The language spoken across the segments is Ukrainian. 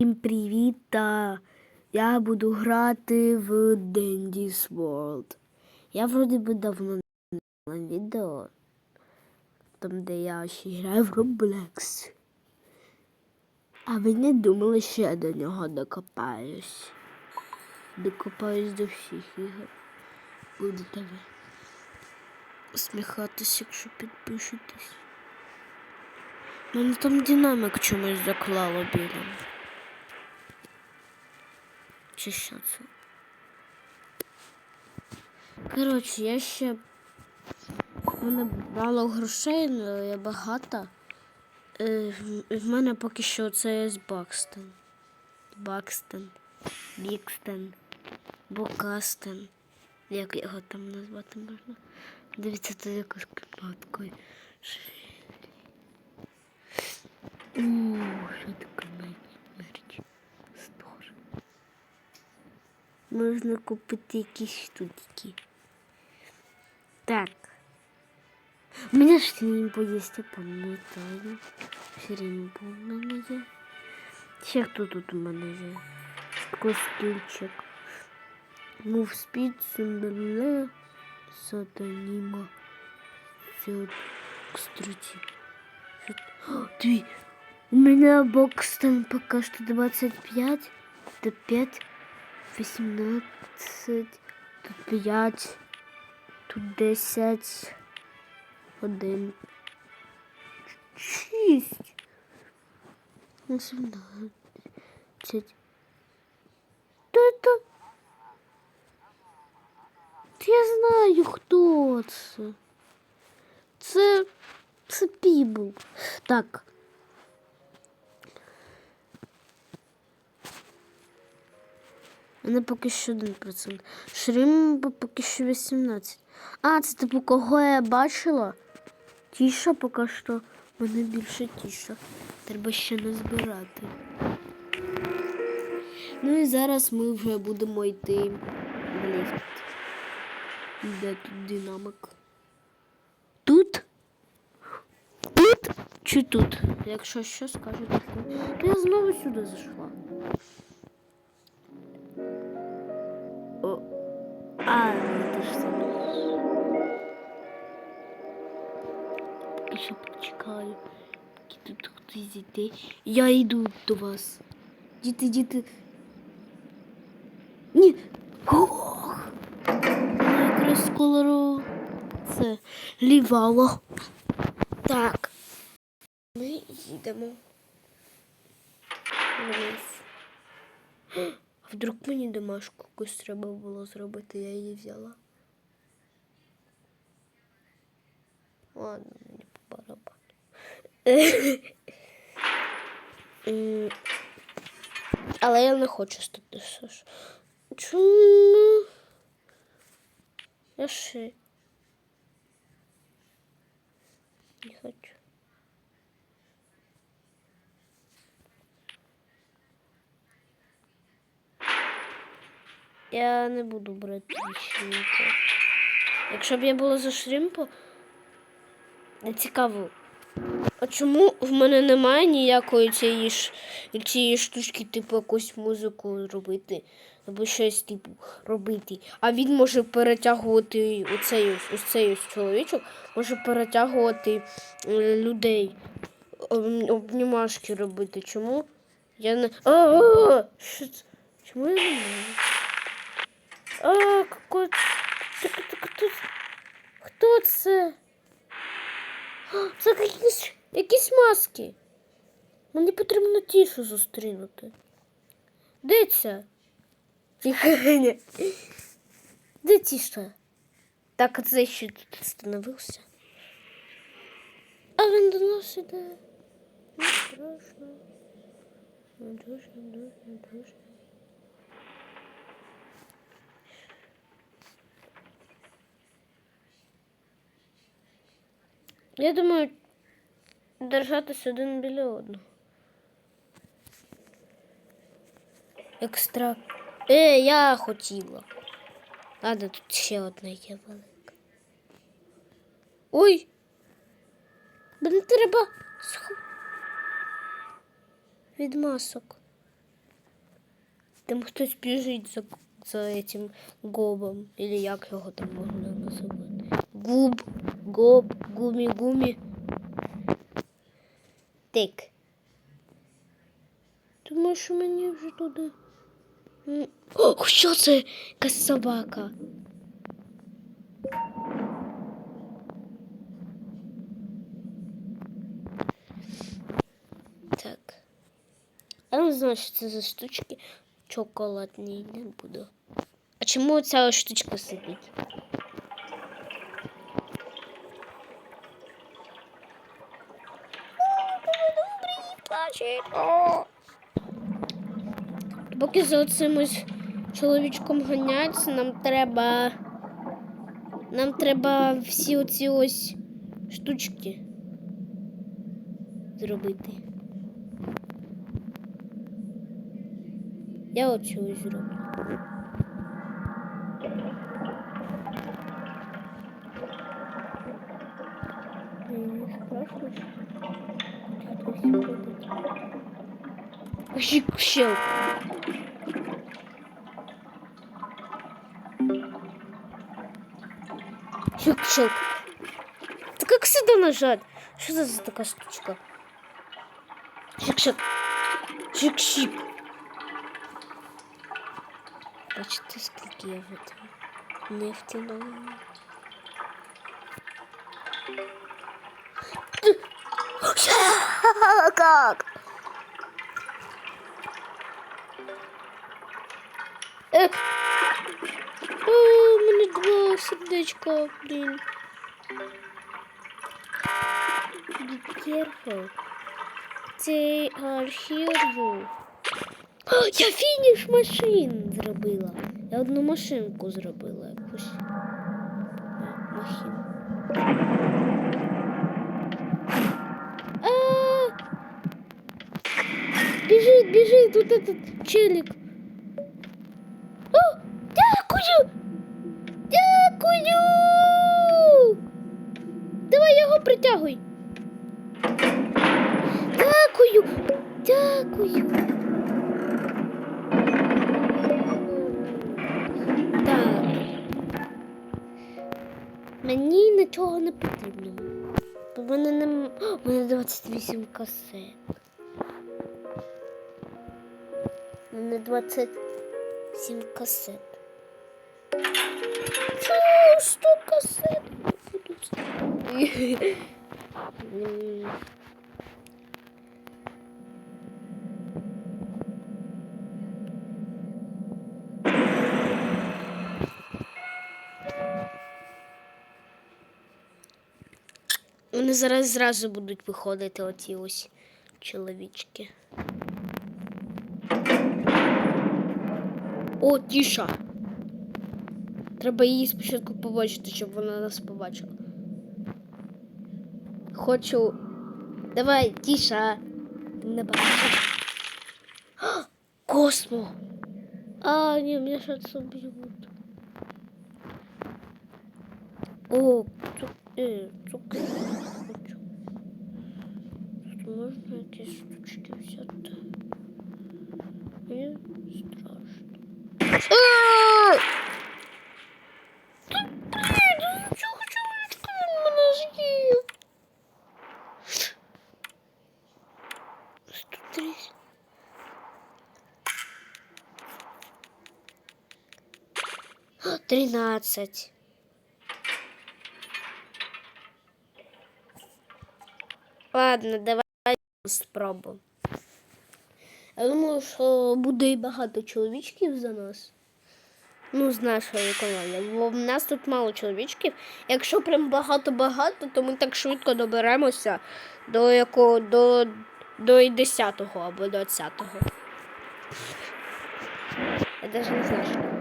Всім привіт! Я буду грати в Dandy's World. Я вроді би давно не знімала відео, там де я ще граю в Roblox. А ви не думали, що я до нього докопаюсь. Докопаюсь до всіх ігор. Будете ви усміхатись, якщо підпишетесь. Мене там динамик чомусь заклало білим. Чи що це? Коротше, я ще. У мене мало грошей, але я багата. Е, в- в мене поки що це є Бакстон. Бакстон. Бікстон. Бокастон. Як його там назвати можна? Дивіться, це якось кипаткою. Що таке Можна купити якісь штуки. Так. Мене ж є, я пам'ятаю. Срімбо у мене є. Ще хто тут у мене є? Костюльчик. Мув спід, сумбеле, сатаніма. Фіот, кстати. Дві. У мене бокс там поки що 25, до 5, 18, тут 5, тут 10, 1, 6, 18. Хто це? Я знаю, хто це. Це, це Пібл. Так. Мене поки що 1%. Шрим поки що 18. А, це типу кого я бачила? Тіша поки що. Мене більше тіша. Треба ще не збирати. Ну і зараз ми вже будемо йти в ліфт. Де тут динамик? Тут? Тут чи тут? Якщо що скажете, то я знову сюди зайшла. А, ну ти ж сам. Що почекаю. Тут хтось. Я йду до вас. Діти, діти. Ні. Ох. Якраз колору. Це лівало. Так. Ми їдемо. Вниз. А вдруг мені домашку якусь треба було зробити, я її взяла. Ладно, мені по барабану. Але я не хочу стати Саш. Чому? Я ще не хочу. Я не буду брати шрімпу. Якщо б я була за шрімпу, не цікаво. А чому в мене немає ніякої цієї цієї штучки, типу якусь музику робити, або щось типу робити. А він може перетягувати оцей ось, цей ось чоловічок, може перетягувати е, людей, обнімашки робити. Чому? Я не. А, а, а! Чому я не можу? А, какой... Хто це? Це якісь, якісь маски. Мені потрібно тішу зустрінути. Де ця? Тихо. Де тіша? Так, це ще тут встановився. А він до нас іде. Не страшно. Не дуже, дуже, дуже. Я думаю, держатись один біля одного. Екстра. Е, я хотіла. Ладно, тут ще одна є велика. Ой! Мені треба від масок. Там хтось біжить за, за этим гобом. Или як його там можна називати. Губ, гоб, гумі, гумі. Тик. Думаю, що мені вже туди. М. О, що це? Якась собака. Так. Я не знаю, що це за штучки. Чоколадні не буду. А чому ця штучка сидить? Поки за цим ось чоловічком ганяться, нам треба. Нам треба всі оці ось штучки зробити. Я оцю зроблю. Щик, щелк. Щелк. Да как сюда нажать? Что за такая штучка? Щик-щик. Щик-щик. Бачите, скільки я в этом нефти дам. Как? Эх. О, у мене два сердечка, блін. Be careful. They are here. О, я фініш машин зробила. Я одну машинку зробила якусь. А, Махін. А! Біжить, біжить, тут этот челик. Дякую! Дякую! Давай його притягуй. Дякую! Дякую! Так. Мені нічого не потрібно. У мене нем... О, у мене 28 касет. У мене 27 касет. 100 касет будуть? Вони зараз зразу будуть виходити оті ось чоловічки. О, тіша. Треба її спочатку побачити, щоб вона нас побачила. Хочу. Давай, тіша. Не бачу. А, Космо. А, ні, мене зараз уб'ють. О, цук... Е, цукер. Хочу. Тут можна якісь штучки взяти. Мені страшно. Тринадцать. Ладно, давай спробуємо. Я думаю, що буде і багато чоловічків за нас. Ну, з нашої команди. Бо в нас тут мало чоловічків. Якщо прям багато-багато, то ми так швидко доберемося до якого до, до 10-го або 20-го. Я навіть не знаю,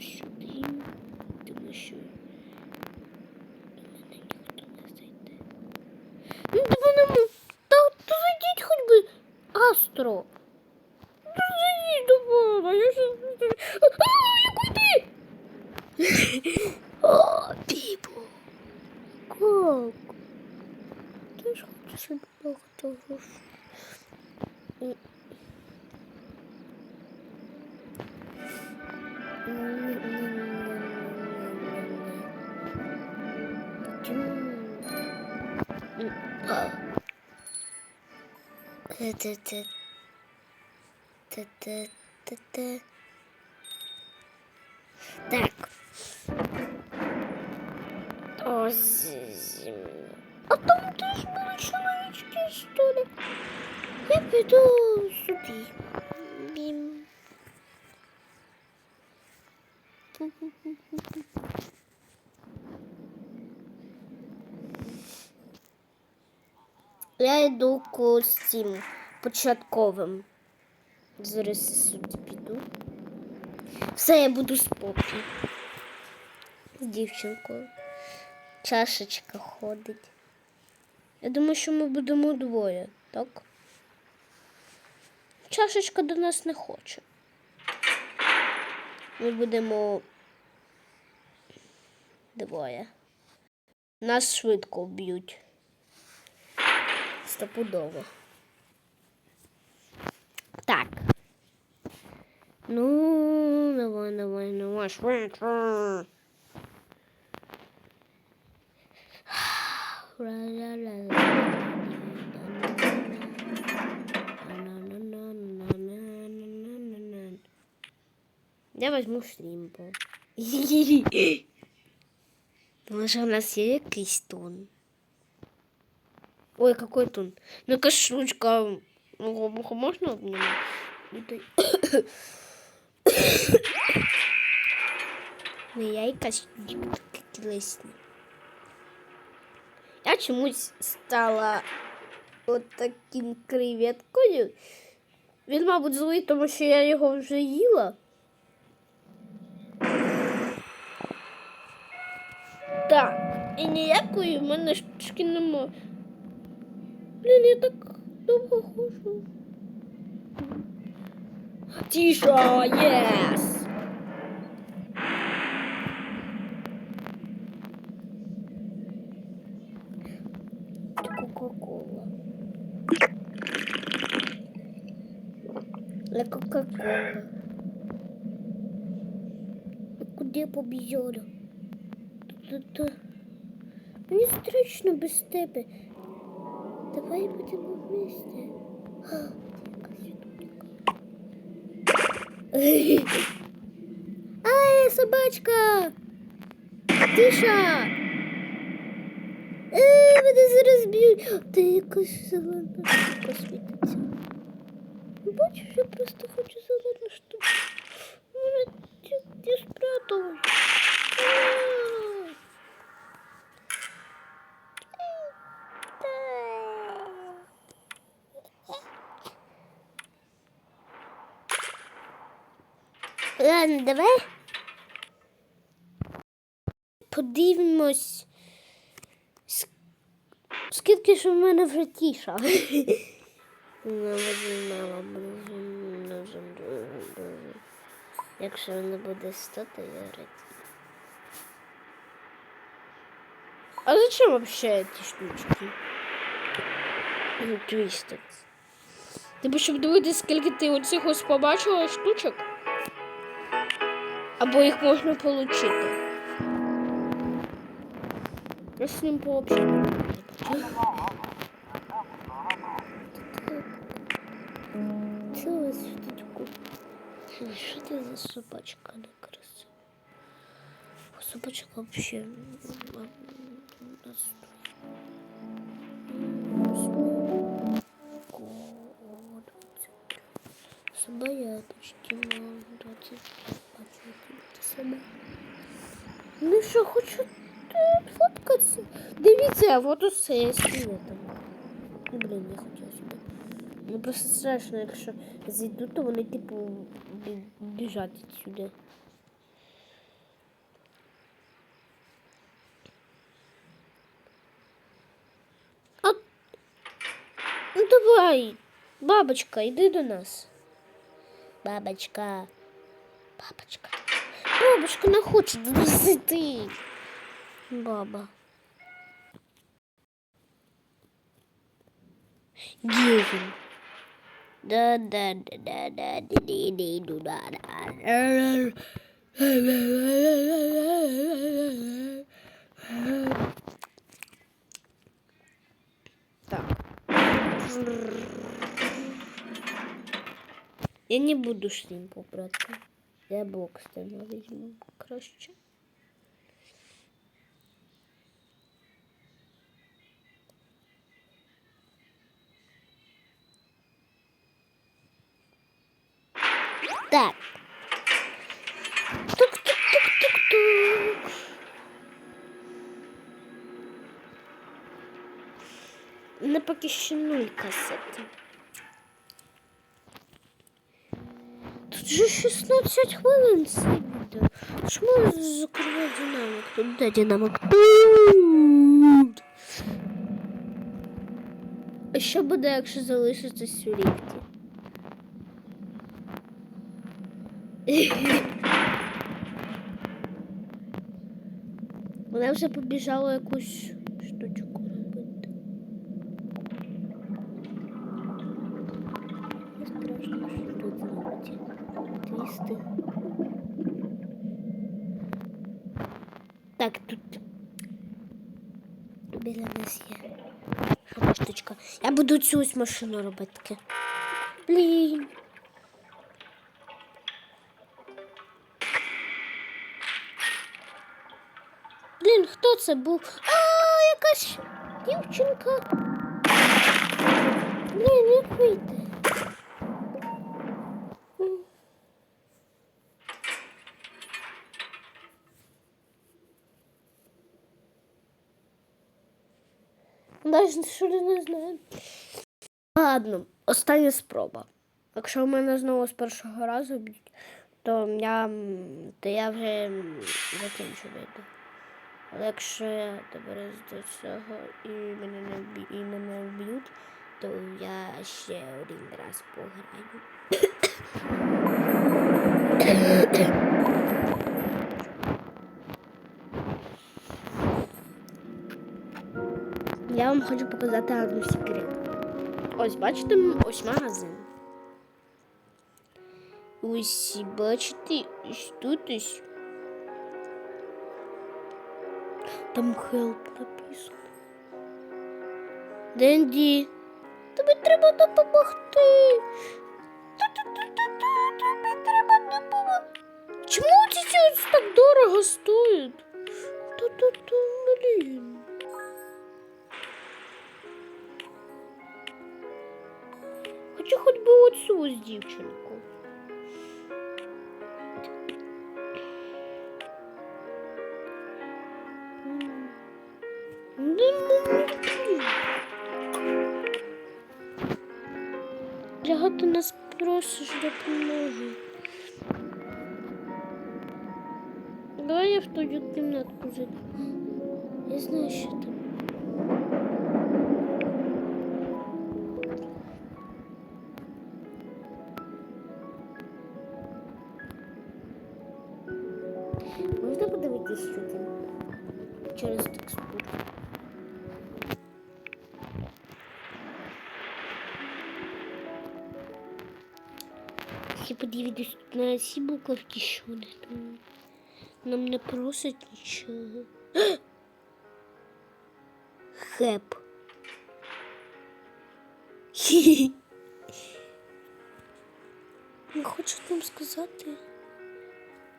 що крім, тому що мене ніхто не зайде. Ну, вони... Та зайдіть хоч би Астро. Та-та-та. Та-та-та-та. Так. О, зимно. А там теж були чоловічки, що ли? Я піду собі. Бім. Я йду к цим початковим. Зараз сюди піду. Все, я буду спокій. З дівчинкою. Чашечка ходить. Я думаю, що ми будемо двоє, так? Чашечка до нас не хоче. Ми будемо двоє. Нас швидко вб'ють. Стопудово. Так. Ну, давай, давай, давай, швидше. Я возьму шримпу. Може, у нас є якийсь тон. Ой, какой тон? Ну-ка, штучка. Ну, Можно обнимать? Ну, ты- Ну, я якась тілесні. Я чомусь стала от таким креветкою. Він, мабуть, злий, тому що я його вже їла. Так, і ніякої в мене штучки нема. Блін, я так довго хожу. Тіша, єс! Кока-кола. Ла Кока-кола. Куди? Та-та-та. Мені страшно без тебе. Давай будемо вместе. Ай, собачка! Тиша! Ей, мене зараз б'ють. Ти якась зелена штука світиться. Бачиш, я просто хочу зелену штуку. Мене ті, ті спрятали. Ай. Давай. Подивимось. Скільки ж в мене вже тіша. Якщо не буде 100, то я радію. А зачем вообще эти штучки? Твістед. Типу, щоб дивитися, скільки ти оцих ось побачила штучок? Або їх можна отримати. Я з ним пообщаю. Це ось штучку. Що це за собачка некрасива? Собачка вообще... Собаяточки, мам, 20 сама. Ну що, хочу тут фоткатися. Дивіться, фотосесія там. Ну, блін, не хотіла сюди. Ну просто страшно, якщо зайду, то вони типу бі- біжать сюди. А... Ну давай. Бабочка, йди до нас. Бабочка. Бабочка. Бабочка не хоче до нас йти. Баба. Де він? Да, да, да, да, да, ди, ди, ди, ду, да, да. Так. Я не буду шлімпу брати. Я Бокстена візьму краще. Так. Тук-тук-тук-тук-тук. Поки що нуль касети. Тут же 16 хвилин це відео. Чому закриваю динамик? Тут де динамик? Тут. А що буде, якщо залишитись у ліфті? Вона вже побіжала якусь штучку робити. Не страшно, що тут зробить. Твісти. Так, тут нас штучка. Я буду цю ось машину робити. Блін. Блін, хто це був? А, якась дівчинка. Блін, як вийти? Навіть що не знаю. Ладно, остання спроба. Якщо в мене знову з першого разу б'ють, то я, то я вже закінчу відео. Але якщо я доберусь до цього і мене не вб'ють, і мене вб'ють, то я ще один раз пограю. Хочу показати одну секрет. Ось бачите, ось магазин. Ось бачите, ось тут ось. Там хелп написано. Денді, тобі треба допомогти. Тобі треба допомогти. Чому ці так дорого стоять? Ту-ту-ту, блін. Хочу хоч би оцю з дівчинку. Я подивитись на ці буковки, що вони там. Нам не просять нічого. Хеп. Я хочу вам сказати,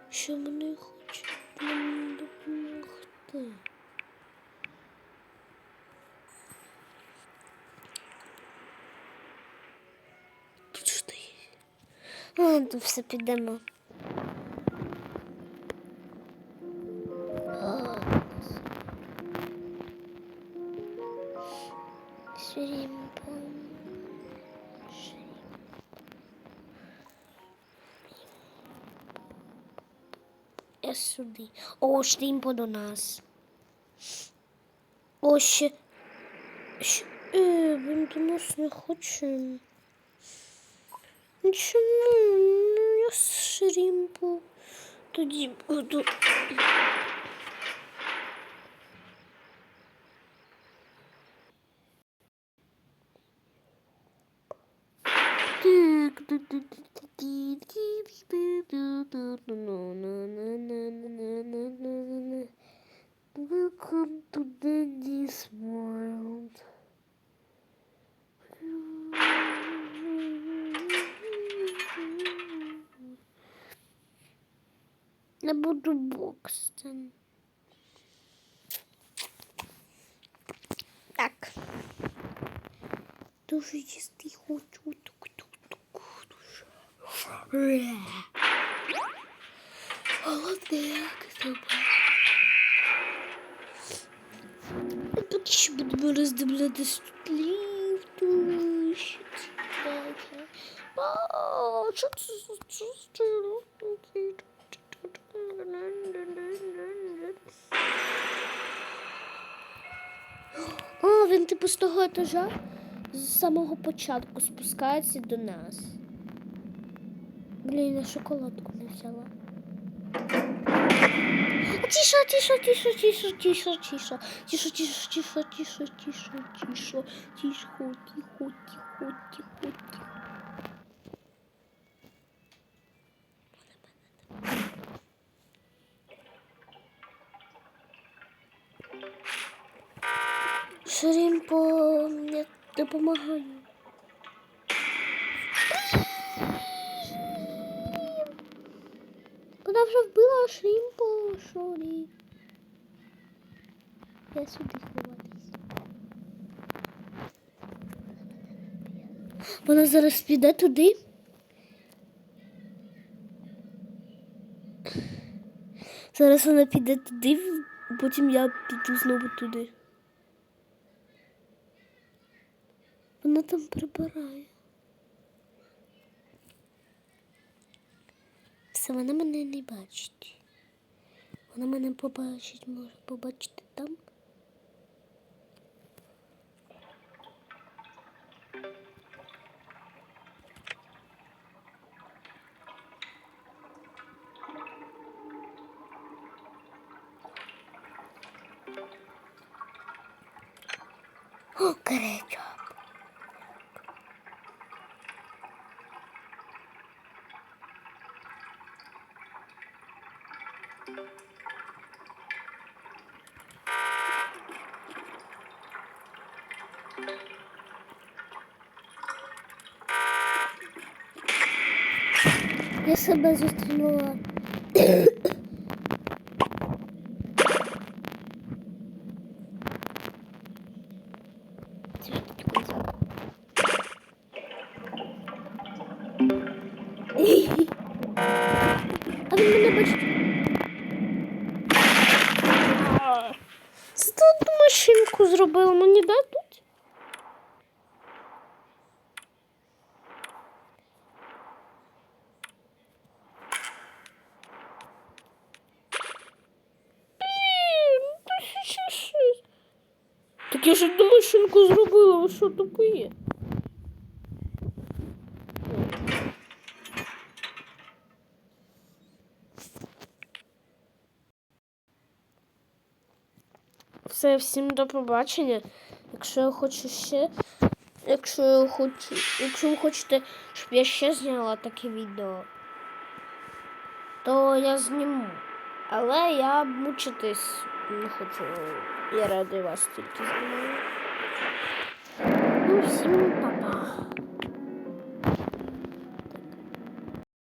що вони хочуть нам допомогти. Ладно, все підемо. Я сюди. О, шрімпо до нас. О. Е, він до нас не хоче чому ну, я срімбу тоді буду. Я буду боксом. Так. Дуже чистий хочу. Тук-тук-тук. Дуже. Холодняк тебе. А Поки що будемо роздивлятись тут ліфту. Що це таке? типу з того етажа з самого початку спускається до нас. Блін, я шоколадку не взяла. Тише, тише, тише, тише, тише, тише. Тише, тише, тише, тише, тише, тише. Тихо, тихо, тихо, тихо, тихо. Шримпо, я допомагаю. Вона вже вбила Шримпо, Шорі. Я сюди ховатись. Вона зараз піде туди. Зараз вона піде туди, потім я піду знову туди. Вона там прибирає. Все, вона мене не бачить. Вона мене побачить, може побачити там. О, корячок. Я себе зустрінула. Це ж таке звук. А він мене бачить. Це тут машинку зробила, мені дадуть? Блін, та ще щось. Так я ж одну машинку зробила, ви що тупиє? Все, всім до побачення. Якщо я хочу ще, якщо я хочу, якщо ви хочете, щоб я ще зняла таке відео, то я зніму. Але я мучитись не хочу. Я радий вас тільки знімаю. Ну, всім па-па.